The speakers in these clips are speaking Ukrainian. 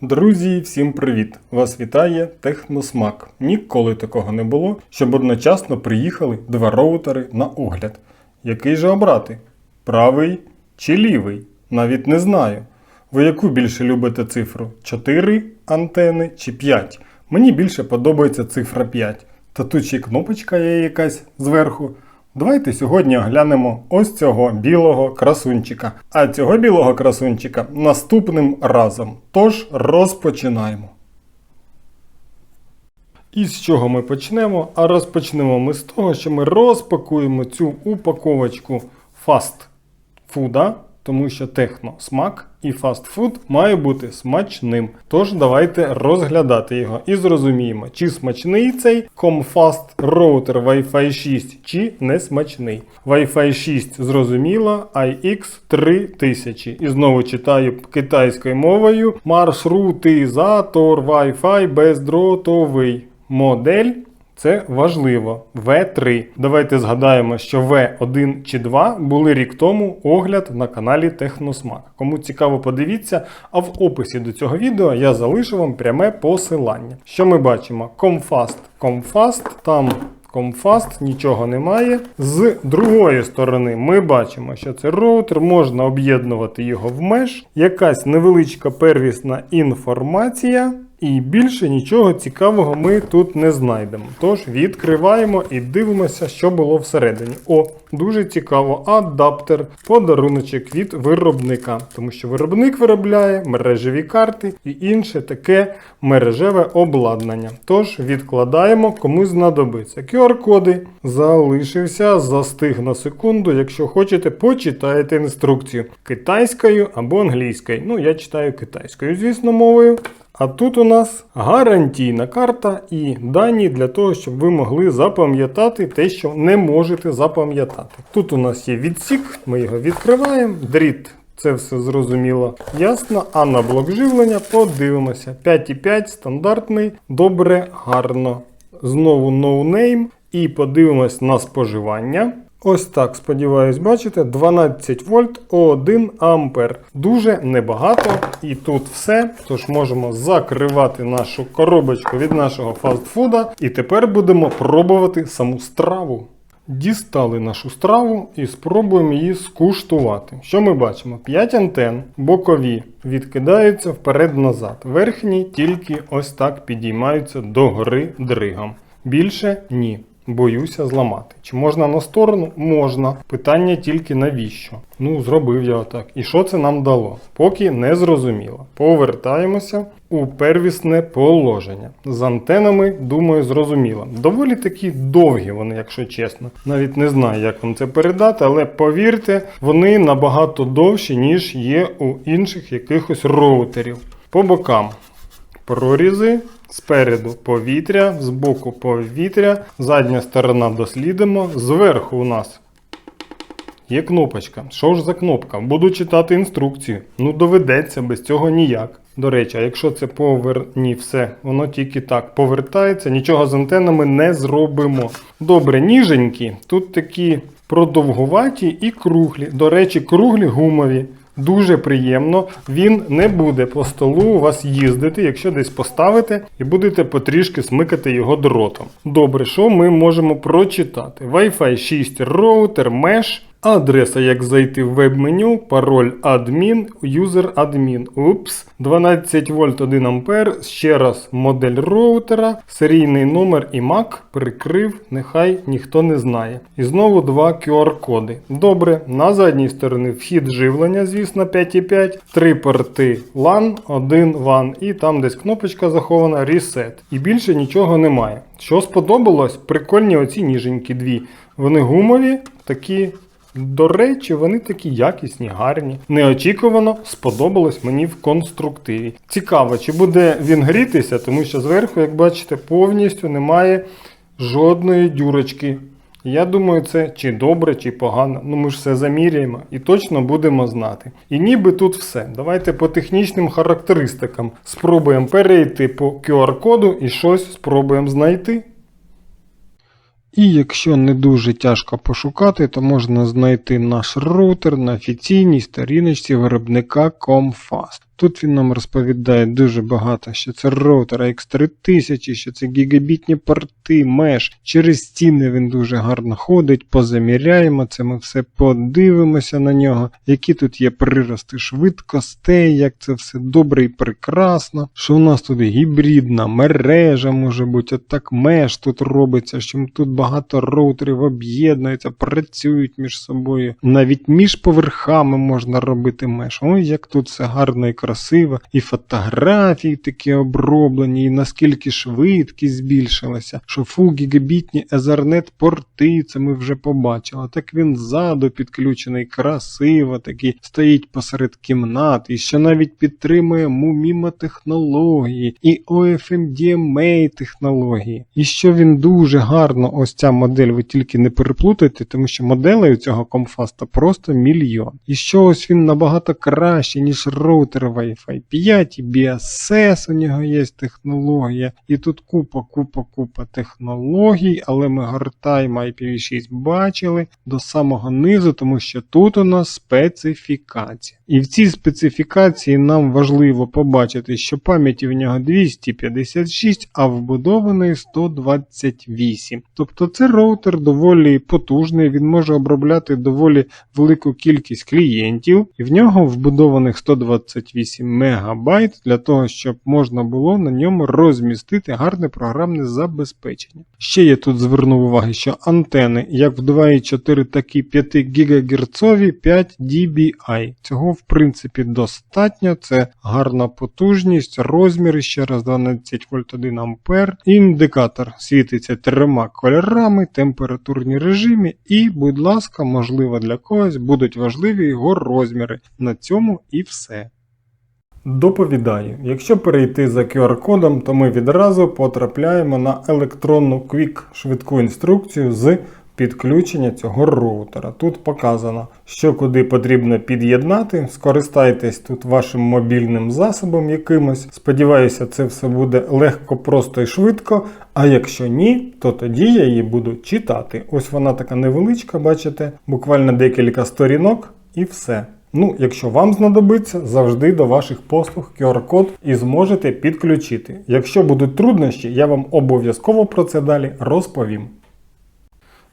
Друзі, всім привіт! Вас вітає Техносмак. Ніколи такого не було, щоб одночасно приїхали два роутери на огляд. Який же обрати? Правий чи лівий? Навіть не знаю. Ви яку більше любите цифру? 4 антени чи 5? Мені більше подобається цифра 5. Та тут ще кнопочка є якась зверху. Давайте сьогодні оглянемо ось цього білого красунчика. А цього білого красунчика наступним разом. Тож розпочинаємо. І з чого ми почнемо? А розпочнемо ми з того, що ми розпакуємо цю упаковочку фастфуда, тому що техносмак і фастфуд має бути смачним. Тож давайте розглядати його і зрозуміємо, чи смачний цей Comfast роутер Wi-Fi 6, чи не смачний. Wi-Fi 6 зрозуміло, IX 3000. І знову читаю китайською мовою маршрутизатор Wi-Fi бездротовий. Модель це важливо. В3. Давайте згадаємо, що В1 чи 2 були рік тому огляд на каналі Техносмак. Кому цікаво, подивіться, а в описі до цього відео я залишу вам пряме посилання. Що ми бачимо? Comfast, Comfast, там Comfast, нічого немає. З другої сторони ми бачимо, що це роутер, можна об'єднувати його в меж, якась невеличка первісна інформація. І більше нічого цікавого ми тут не знайдемо. Тож відкриваємо і дивимося, що було всередині. О, дуже цікаво, адаптер, подаруночок від виробника, тому що виробник виробляє мережеві карти і інше таке мережеве обладнання. Тож відкладаємо, кому знадобиться. QR-коди залишився, застиг на секунду. Якщо хочете, почитайте інструкцію китайською або англійською. Ну, я читаю китайською, звісно, мовою. А тут у нас гарантійна карта і дані для того, щоб ви могли запам'ятати те, що не можете запам'ятати. Тут у нас є відсік, ми його відкриваємо. Дріт, це все зрозуміло, ясно. А на блок живлення подивимося. 5,5 стандартний, добре, гарно. Знову ноунейм. І подивимось на споживання. Ось так, сподіваюсь, бачите, 12 вольт 1 ампер. Дуже небагато. І тут все. Тож можемо закривати нашу коробочку від нашого фастфуда. І тепер будемо пробувати саму страву. Дістали нашу страву і спробуємо її скуштувати. Що ми бачимо? 5 антен, бокові відкидаються вперед-назад. Верхні тільки ось так підіймаються догори дригом. Більше ні. Боюся зламати. Чи можна на сторону? Можна. Питання тільки навіщо. Ну, зробив я отак. І що це нам дало? Поки не зрозуміло. Повертаємося у первісне положення. З антенами, думаю, зрозуміло. Доволі такі довгі вони, якщо чесно. Навіть не знаю, як вам це передати, але повірте, вони набагато довші, ніж є у інших якихось роутерів. По бокам прорізи. Спереду повітря, збоку повітря, задня сторона дослідимо. Зверху у нас є кнопочка. Що ж за кнопка? Буду читати інструкцію. Ну, доведеться, без цього ніяк. До речі, а якщо це поверні все, воно тільки так повертається, нічого з антенами не зробимо. Добре, ніженькі, тут такі продовгуваті і круглі. До речі, круглі гумові. Дуже приємно, він не буде по столу у вас їздити, якщо десь поставите і будете потрішки смикати його дротом. Добре, що ми можемо прочитати? Wi-Fi 6 роутер, Mesh, адреса, як зайти в веб-меню, пароль адмін, юзер адмін. Упс, 12 вольт 1 ампер, ще раз модель роутера, серійний номер і MAC прикрив, нехай ніхто не знає. І знову два QR-коди. Добре, на задній стороні вхід живлення, звісно, 5,5, три порти LAN, один WAN і там десь кнопочка захована Reset. І більше нічого немає. Що сподобалось, прикольні оці ніженькі дві. Вони гумові, такі. До речі, вони такі якісні, гарні. Неочікувано сподобалось мені в конструктиві. Цікаво, чи буде він грітися, тому що зверху, як бачите, повністю немає жодної дюрочки. Я думаю, це чи добре, чи погано. Ну ми ж все заміряємо і точно будемо знати. І ніби тут все. Давайте по технічним характеристикам спробуємо перейти по QR-коду і щось спробуємо знайти. І якщо не дуже тяжко пошукати, то можна знайти наш роутер на офіційній сторіночці виробника Comfast. Тут він нам розповідає дуже багато, що це роутер X3000, що це гігабітні порти, меш. Через стіни він дуже гарно ходить, позаміряємо це, ми все подивимося на нього, які тут є прирости швидкостей, як це все добре і прекрасно. Що у нас тут гібридна мережа може бути, от так меш тут робиться, що тут багато роутерів об'єднуються, працюють між собою. Навіть між поверхами можна робити меш. Ой, як тут все гарно і красиво, і фотографії такі оброблені, і наскільки швидкість збільшилася, що фул гігабітні Ethernet порти, це ми вже побачили. Так він ззаду підключений, красиво такий, стоїть посеред кімнат, і що навіть підтримує Mumima технології і OFMDMA технології. І що він дуже гарно, ось ця модель, ви тільки не переплутайте, тому що моделей у цього комфаста просто мільйон. І що ось він набагато краще, ніж роутер Wi-Fi 5, і BSS у нього є технологія. І тут купа, купа, купа технологій, але ми гортаємо IPv6 бачили до самого низу, тому що тут у нас специфікація. І в цій специфікації нам важливо побачити, що пам'яті в нього 256, а вбудований 128. Тобто це роутер доволі потужний, він може обробляти доволі велику кількість клієнтів, і в нього вбудованих 128 МБ для того, щоб можна було на ньому розмістити гарне програмне забезпечення. Ще я тут звернув увагу, що антени, як в 2.4, так і 5 ГГц 5 dBi. Цього в принципі достатньо. Це гарна потужність, розміри ще раз 12 вольт 1 ампер. Індикатор світиться трьома кольорами, температурні режими, і, будь ласка, можливо, для когось будуть важливі його розміри. На цьому і все. Доповідаю, якщо перейти за QR-кодом, то ми відразу потрапляємо на електронну Quick швидку інструкцію з підключення цього роутера. Тут показано, що куди потрібно під'єднати. Скористайтесь тут вашим мобільним засобом якимось. Сподіваюся, це все буде легко, просто і швидко. А якщо ні, то тоді я її буду читати. Ось вона така невеличка, бачите, буквально декілька сторінок і все. Ну, якщо вам знадобиться, завжди до ваших послуг QR-код і зможете підключити. Якщо будуть труднощі, я вам обов'язково про це далі розповім.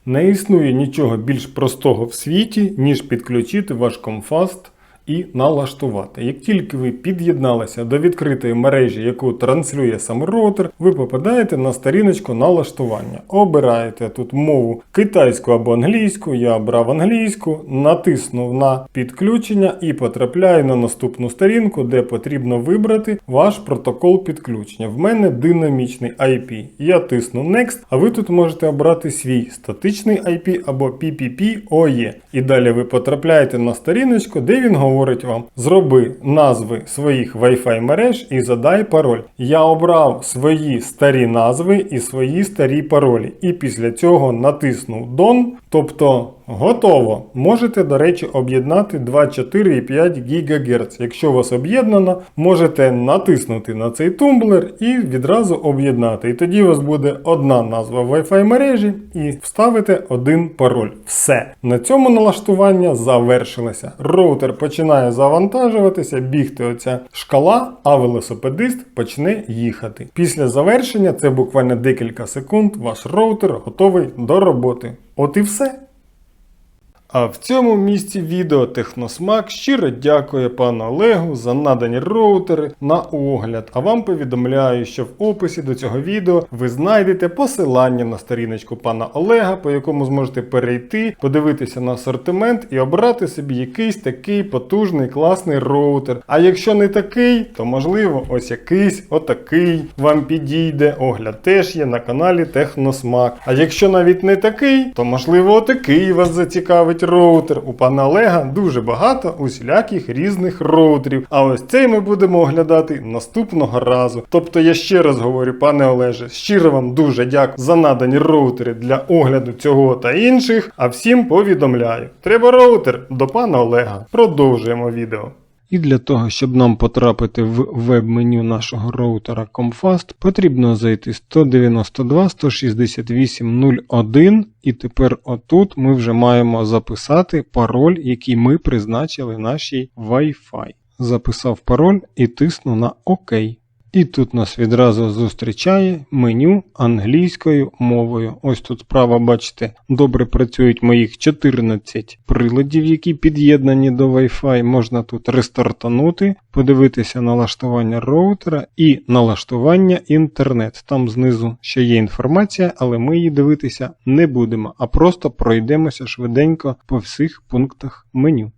Не існує нічого більш простого в світі, ніж підключити ваш комфаст і налаштувати. Як тільки ви під'єдналися до відкритої мережі, яку транслює сам роутер, ви попадаєте на сторіночку налаштування. Обираєте тут мову китайську або англійську, я обрав англійську, натиснув на підключення і потрапляю на наступну сторінку, де потрібно вибрати ваш протокол підключення. В мене динамічний IP. Я тисну Next, а ви тут можете обрати свій статичний IP або PPP-OE. І далі ви потрапляєте на сторіночку, де він говорить вам: зроби назви своїх Wi-Fi мереж і задай пароль. Я обрав свої старі назви і свої старі паролі. І після цього натиснув Done, тобто готово. Можете, до речі, об'єднати 2,4,5 ГГц. Якщо у вас об'єднано, можете натиснути на цей тумблер і відразу об'єднати. І тоді у вас буде одна назва Wi-Fi мережі і вставите один пароль. Все. На цьому налаштування завершилося. Роутер починає завантажуватися, бігти оця шкала, а велосипедист почне їхати. Після завершення, це буквально декілька секунд, ваш роутер готовий до роботи. От і все. А в цьому місці відео Техносмак щиро дякує пану Олегу за надані роутери на огляд. А вам повідомляю, що в описі до цього відео ви знайдете посилання на сторіночку пана Олега, по якому зможете перейти, подивитися на асортимент і обрати собі якийсь такий потужний класний роутер. А якщо не такий, то можливо ось якийсь отакий вам підійде. Огляд теж є на каналі Техносмак. А якщо навіть не такий, то можливо отакий вас зацікавить роутер. У пана Олега дуже багато усіляких різних роутерів. А ось цей ми будемо оглядати наступного разу. Тобто я ще раз говорю, пане Олеже, щиро вам дуже дякую за надані роутери для огляду цього та інших. А всім повідомляю: треба роутер до пана Олега. Продовжуємо відео. І для того, щоб нам потрапити в веб-меню нашого роутера Comfast, потрібно зайти 192.168.01 і тепер отут ми вже маємо записати пароль, який ми призначили нашій Wi-Fi. записав пароль і тисну на ОК. І тут нас відразу зустрічає меню англійською мовою. Ось тут справа, бачите, добре працюють моїх 14 приладів, які під'єднані до Wi-Fi. Можна тут рестартанути, подивитися налаштування роутера і налаштування інтернет. Там знизу ще є інформація, але ми її дивитися не будемо, а просто пройдемося швиденько по всіх пунктах меню.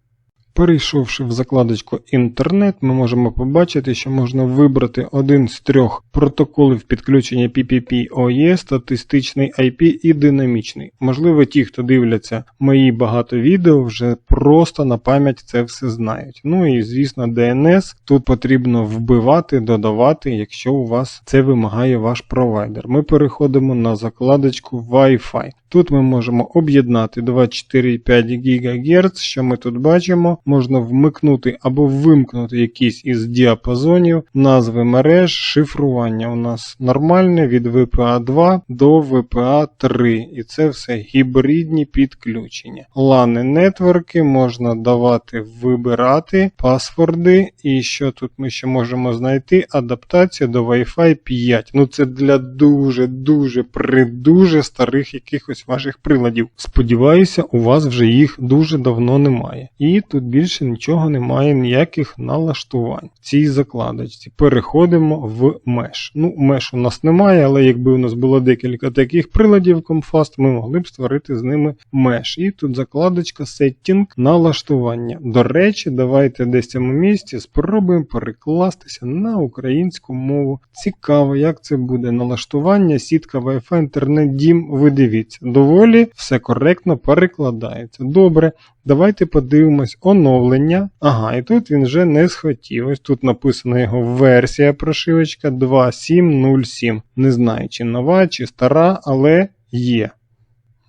Перейшовши в закладочку Інтернет, ми можемо побачити, що можна вибрати один з трьох протоколів підключення PPP-OE, статистичний IP і динамічний. Можливо, ті, хто дивляться мої багато відео, вже просто на пам'ять це все знають. Ну і звісно, DNS тут потрібно вбивати, додавати, якщо у вас це вимагає ваш провайдер. Ми переходимо на закладочку Wi-Fi. Тут ми можемо об'єднати 24,5 ГГц, що ми тут бачимо. Можна вмикнути або вимкнути якийсь із діапазонів, назви мереж, шифрування у нас нормальне від VPA 2 до VPA 3. І це все гібридні підключення. LAN нетворки можна давати вибирати, паспорди. І що тут ми ще можемо знайти? Адаптація до Wi-Fi 5. Ну це для дуже-дуже придуже старих якихось ваших приладів. Сподіваюся, у вас вже їх дуже давно немає. І тут більше нічого немає, ніяких налаштувань в цій закладочці. Переходимо в меш. Ну, меш у нас немає, але якби у нас було декілька таких приладів Comfast, ми могли б створити з ними меш. І тут закладочка Setting налаштування. До речі, давайте десь в цьому місці спробуємо перекластися на українську мову. Цікаво, як це буде налаштування, сітка Wi-Fi, інтернет, дім. Ви дивіться, доволі все коректно перекладається. Добре, давайте подивимось оновлення. Ага, і тут він вже не схотів. Ось тут написана його версія прошивочка 2707. Не знаю, чи нова, чи стара, але є.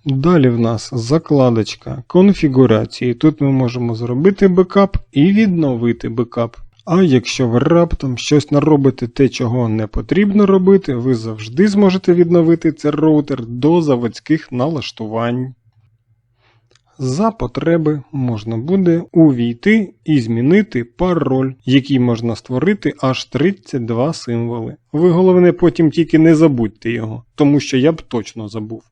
Далі в нас закладочка конфігурації. Тут ми можемо зробити бекап і відновити бекап. А якщо ви раптом щось наробите те, чого не потрібно робити, ви завжди зможете відновити цей роутер до заводських налаштувань. За потреби можна буде увійти і змінити пароль, який можна створити аж 32 символи. Ви головне потім тільки не забудьте його, тому що я б точно забув.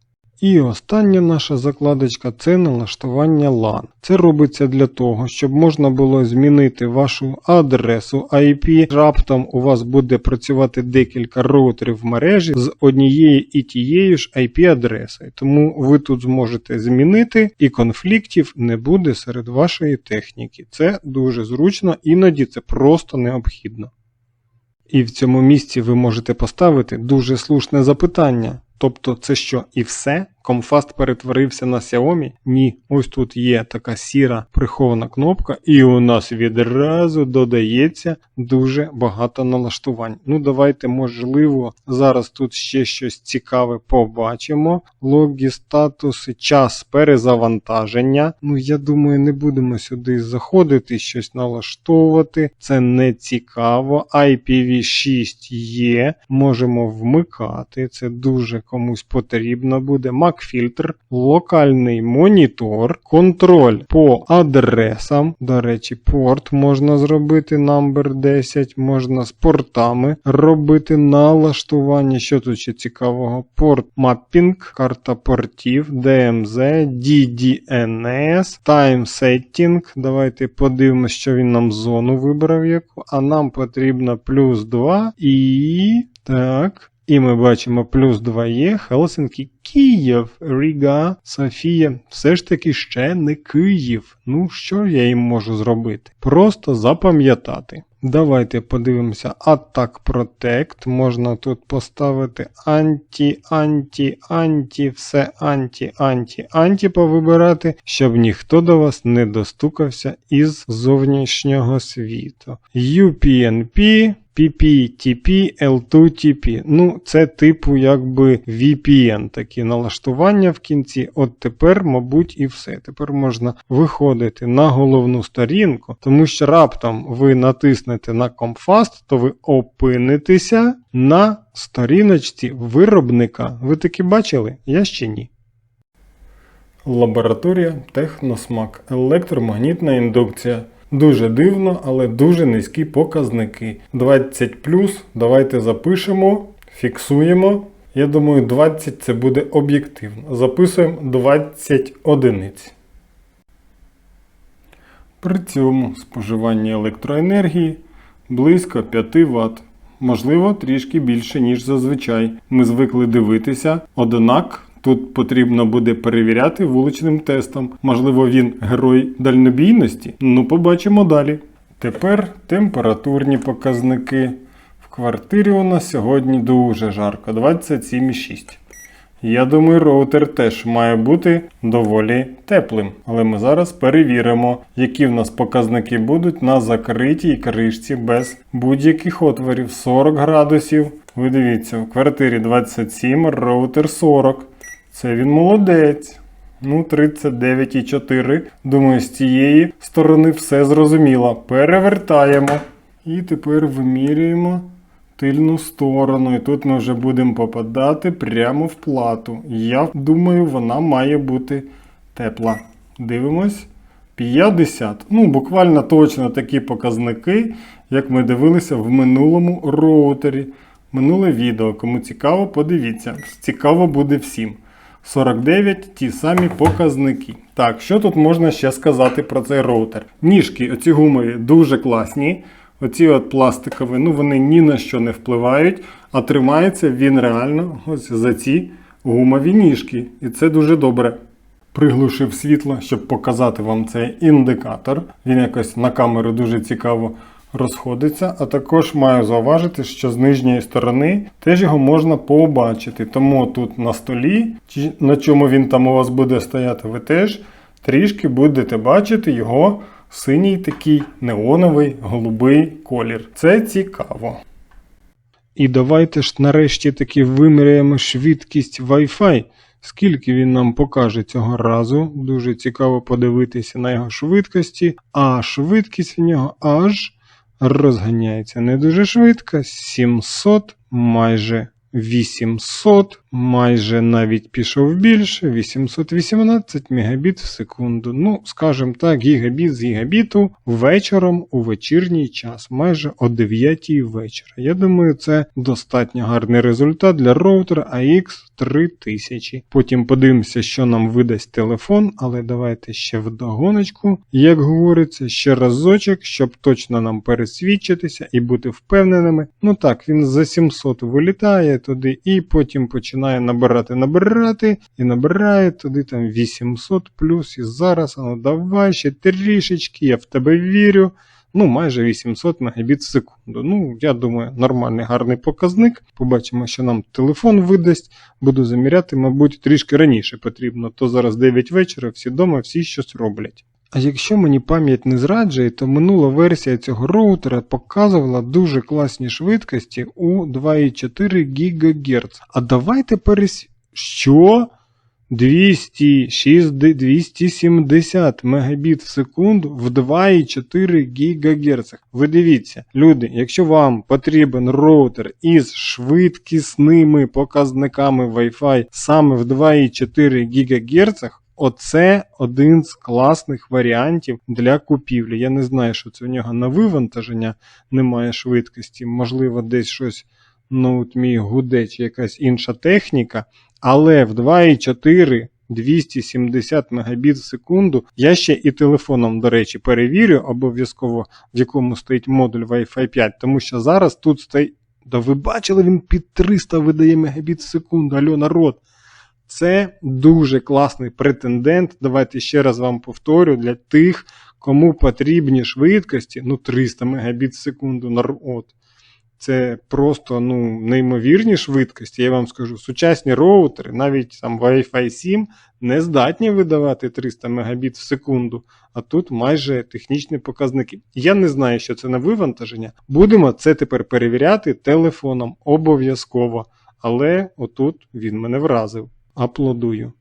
І остання наша закладочка це налаштування LAN. Це робиться для того, щоб можна було змінити вашу адресу IP. Раптом у вас буде працювати декілька роутерів в мережі з однією і тією ж IP-адресою. Тому ви тут зможете змінити і конфліктів не буде серед вашої техніки. Це дуже зручно, іноді це просто необхідно. І в цьому місці ви можете поставити дуже слушне запитання. Тобто це що і все? Comfast перетворився на Xiaomi? Ні, ось тут є така сіра прихована кнопка, і у нас відразу додається дуже багато налаштувань. Ну, давайте, можливо, зараз тут ще щось цікаве побачимо. Логі, статуси, час перезавантаження. Ну, я думаю, не будемо сюди заходити, щось налаштовувати. Це не цікаво. IPv6 є, можемо вмикати. Це дуже комусь потрібно буде. MAC-фільтр, локальний монітор, контроль по адресам. До речі, порт можна зробити number 10, можна з портами робити налаштування. Що тут ще цікавого? Порт маппінг, карта портів, DMZ, DDNS, Time Setting. Давайте подивимося, що він нам зону вибрав яку. А нам потрібно плюс 2 і. Так. І ми бачимо плюс 2 є Хелсинкі, Київ, Ріга, Софія. Все ж таки ще не Київ. Ну, що я їм можу зробити? Просто запам'ятати. Давайте подивимося Attack Protect. Можна тут поставити анті, анті, анті, все анті, анті, анті повибирати, щоб ніхто до вас не достукався із зовнішнього світу. UPnP. PPTP, L2TP. Ну, це типу якби VPN, такі налаштування в кінці. От тепер, мабуть, і все. Тепер можна виходити на головну сторінку, тому що раптом ви натиснете на Comfast, то ви опинитеся на сторіночці виробника. Ви таки бачили? Я ще ні. Лабораторія Техносмак. Електромагнітна індукція. Дуже дивно, але дуже низькі показники. 20 давайте запишемо, фіксуємо. Я думаю, 20 це буде об'єктивно. Записуємо 20 одиниць. При цьому споживання електроенергії близько 5 Вт. Можливо, трішки більше, ніж зазвичай. Ми звикли дивитися, однак тут потрібно буде перевіряти вуличним тестом. Можливо, він герой дальнобійності? Ну, побачимо далі. Тепер температурні показники. В квартирі у нас сьогодні дуже жарко 27,6. Я думаю, роутер теж має бути доволі теплим. Але ми зараз перевіримо, які в нас показники будуть на закритій кришці без будь-яких отворів 40 градусів. Ви дивіться, в квартирі 27, роутер 40. Це він молодець. Ну, 39,4. Думаю, з цієї сторони все зрозуміло. Перевертаємо. І тепер вимірюємо тильну сторону. І тут ми вже будемо попадати прямо в плату. Я думаю, вона має бути тепла. Дивимось. 50. Ну, буквально точно такі показники, як ми дивилися в минулому роутері. Минуле відео. Кому цікаво, подивіться. Цікаво буде всім. 49 ті самі показники. Так, що тут можна ще сказати про цей роутер? Ніжки, оці гумові, дуже класні. Оці от пластикові, ну вони ні на що не впливають, а тримається він реально ось за ці гумові ніжки. І це дуже добре. Приглушив світло, щоб показати вам цей індикатор. Він якось на камеру дуже цікаво розходиться. А також маю зауважити, що з нижньої сторони теж його можна побачити. Тому тут на столі, на чому він там у вас буде стояти, ви теж трішки будете бачити його синій такий неоновий голубий колір. Це цікаво. І давайте ж нарешті таки виміряємо швидкість Wi-Fi. Скільки він нам покаже цього разу. Дуже цікаво подивитися на його швидкості. А швидкість в нього аж розганяється не дуже швидко. 700, майже 800, майже навіть пішов більше, 818 мегабіт в секунду. Ну, скажімо так, гігабіт з гігабіту вечором у вечірній час, майже о 9 вечора. Я думаю, це достатньо гарний результат для роутера AX 3000. Потім подивимося, що нам видасть телефон, але давайте ще вдогоночку, як говориться, ще разочок, щоб точно нам пересвідчитися і бути впевненими. Ну так, він за 700 вилітає туди і потім починає набирати, набирати і набирає туди там 800 плюс. І зараз, ну давай ще трішечки, я в тебе вірю. Ну, майже 800 Мбіт в секунду. Ну, я думаю, нормальний гарний показник. Побачимо, що нам телефон видасть. Буду заміряти, мабуть, трішки раніше потрібно. То зараз 9 вечора, всі вдома, всі щось роблять. А якщо мені пам'ять не зраджує, то минула версія цього роутера показувала дуже класні швидкості у 2,4 ГГц. А давайте перес... Що? 206, 270 Мбіт в секунду в 2,4 ГГц. Ви дивіться, люди, якщо вам потрібен роутер із швидкісними показниками Wi-Fi саме в 2,4 ГГц, Оце один з класних варіантів для купівлі. Я не знаю, що це у нього на вивантаження немає швидкості. Можливо, десь щось ноут мій гуде чи якась інша техніка. Але в 2,4 270 Мбіт в секунду. Я ще і телефоном, до речі, перевірю обов'язково, в якому стоїть модуль Wi-Fi 5, тому що зараз тут стоїть. Да ви бачили, він під 300 видає Мбіт в секунду. Альо, народ. Це дуже класний претендент. Давайте ще раз вам повторю для тих, кому потрібні швидкості, ну 300 Мбіт в секунду. От. Це просто ну, неймовірні швидкості. Я вам скажу, сучасні роутери, навіть там Wi-Fi 7, не здатні видавати 300 Мбіт в секунду, а тут майже технічні показники. Я не знаю, що це на вивантаження. Будемо це тепер перевіряти телефоном обов'язково. Але отут він мене вразив. Аплодую.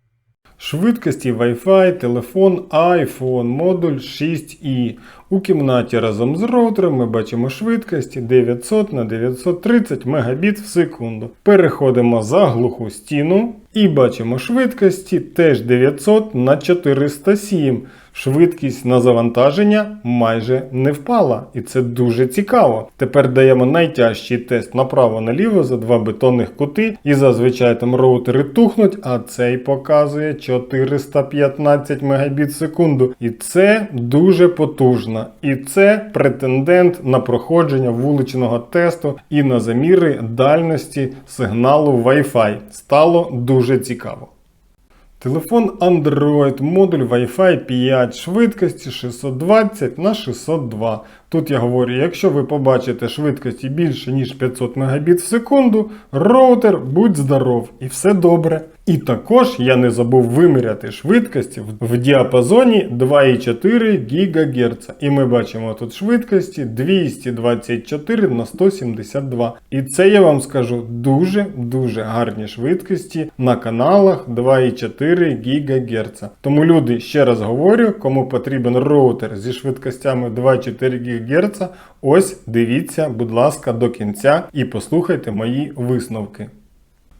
Швидкості Wi-Fi, телефон, iPhone, модуль 6i. У кімнаті разом з роутером ми бачимо швидкості 900 на 930 Мбіт в секунду. Переходимо за глуху стіну І бачимо швидкості теж 900 на 407. Швидкість на завантаження майже не впала, і це дуже цікаво. Тепер даємо найтяжчий тест направо-наліво за два бетонних кути, і зазвичай там роутери тухнуть, а цей показує 415 Мбіт секунду. І це дуже потужно. І це претендент на проходження вуличного тесту і на заміри дальності сигналу Wi-Fi. Стало дуже цікаво. Телефон Android, модуль Wi-Fi 5 швидкості 620 на 602. Тут я говорю, якщо ви побачите швидкості більше ніж 500 Мбіт в секунду, роутер будь здоров і все добре. І також я не забув виміряти швидкості в- діапазоні 2,4 ГГц. І ми бачимо тут швидкості 224 на 172. І це я вам скажу дуже-дуже гарні швидкості на каналах 2,4 ГГц. Тому люди, ще раз говорю, кому потрібен роутер зі швидкостями 2,4 ГГц, ось дивіться, будь ласка, до кінця і послухайте мої висновки.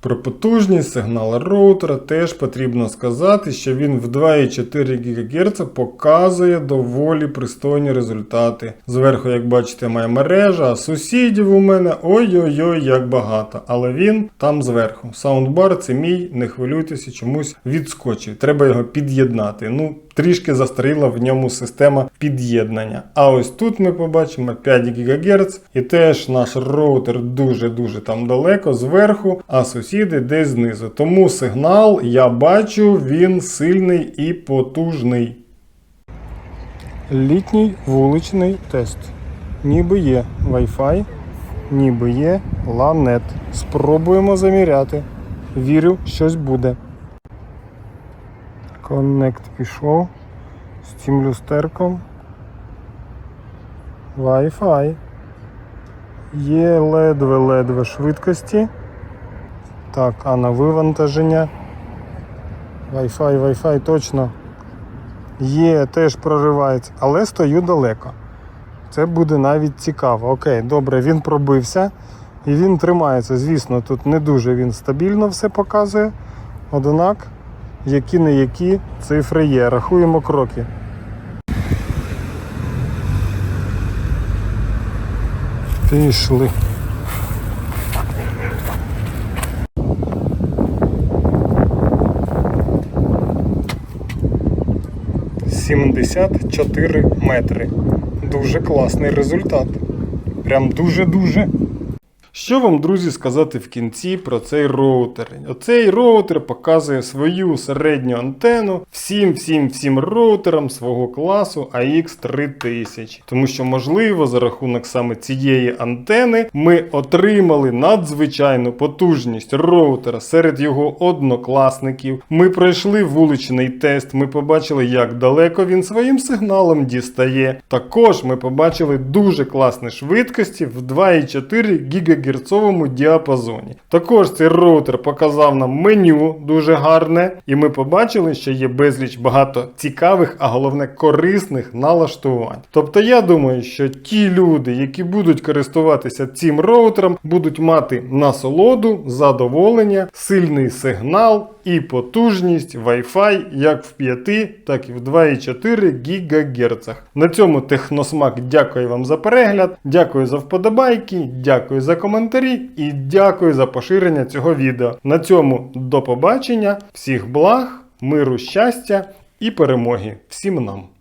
Про потужність сигнала роутера теж потрібно сказати, що він в 2,4 ГГц показує доволі пристойні результати. Зверху, як бачите, має мережа, а сусідів у мене ой-ой-ой, як багато. Але він там зверху. Саундбар це мій, не хвилюйтеся, чомусь відскочив. Треба його під'єднати. Ну, трішки застаріла в ньому система під'єднання. А ось тут ми побачимо 5 ГГц, і теж наш роутер дуже-дуже там далеко зверху, а сусіди десь знизу. Тому сигнал я бачу, він сильний і потужний. Літній вуличний тест. Ніби є Wi-Fi, ніби є LANET. Спробуємо заміряти. Вірю, щось буде. Connect пішов з цим люстерком. Wi-Fi. Є ледве-ледве швидкості. Так, а на вивантаження. Wi-Fi, Wi-Fi точно. Є, теж проривається, але стою далеко. Це буде навіть цікаво. Окей, добре, він пробився і він тримається. Звісно, тут не дуже він стабільно все показує. Однак, які не які цифри є. Рахуємо кроки. Пішли. Сімдесят чотири метри. Дуже класний результат. Прям дуже-дуже. Що вам, друзі, сказати в кінці про цей роутер? Оцей роутер показує свою середню антенну всім всім всім роутерам свого класу AX3000. Тому що, можливо, за рахунок саме цієї антени ми отримали надзвичайну потужність роутера серед його однокласників. Ми пройшли вуличний тест, ми побачили, як далеко він своїм сигналом дістає. Також ми побачили дуже класні швидкості в 2,4 ГГц діапазоні. Також цей роутер показав нам меню дуже гарне, і ми побачили, що є безліч багато цікавих, а головне корисних налаштувань. Тобто я думаю, що ті люди, які будуть користуватися цим роутером, будуть мати насолоду, задоволення, сильний сигнал і потужність Wi-Fi як в 5, так і в 2,4 ГГц. На цьому Техносмак дякую вам за перегляд, дякую за вподобайки, дякую за коментарі і дякую за поширення цього відео. На цьому до побачення, всіх благ, миру, щастя і перемоги всім нам!